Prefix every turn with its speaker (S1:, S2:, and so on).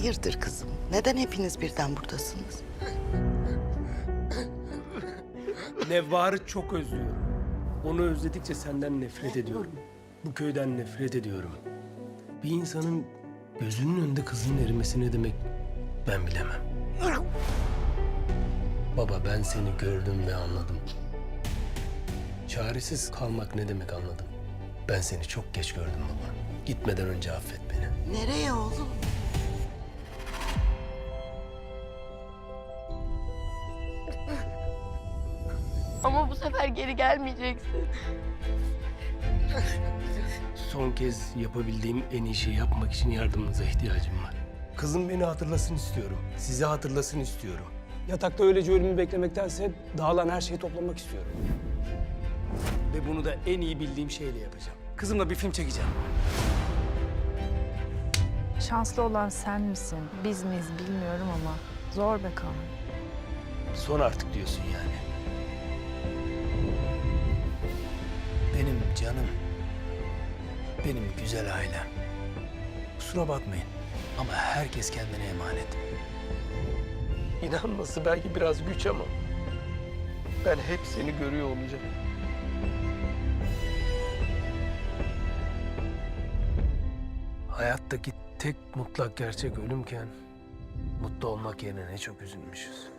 S1: Hayırdır kızım? Neden hepiniz birden buradasınız?
S2: Nevbahar'ı çok özlüyorum. Onu özledikçe senden nefret ediyorum. Bu köyden nefret ediyorum. Bir insanın gözünün önünde kızının erimesi ne demek ben bilemem. Baba ben seni gördüm ve anladım. Çaresiz kalmak ne demek anladım. Ben seni çok geç gördüm baba. Gitmeden önce affet beni.
S1: Nereye oğlum?
S3: Ama bu sefer geri gelmeyeceksin.
S2: Son kez yapabildiğim en iyi şeyi yapmak için yardımınıza ihtiyacım var. Kızım beni hatırlasın istiyorum. Sizi hatırlasın istiyorum.
S4: Yatakta öylece ölümü beklemektense dağılan her şeyi toplamak istiyorum.
S2: Ve bunu da en iyi bildiğim şeyle yapacağım. Kızımla bir film çekeceğim.
S5: Şanslı olan sen misin? Biz miyiz bilmiyorum ama zor be Kaan.
S2: Son artık diyorsun yani.
S6: Canım, benim güzel ailem. Kusura bakmayın ama herkes kendine emanet.
S2: İnanması belki biraz güç ama ben hep seni görüyor olacağım. Hayattaki tek mutlak gerçek ölümken mutlu olmak yerine ne çok üzülmüşüz.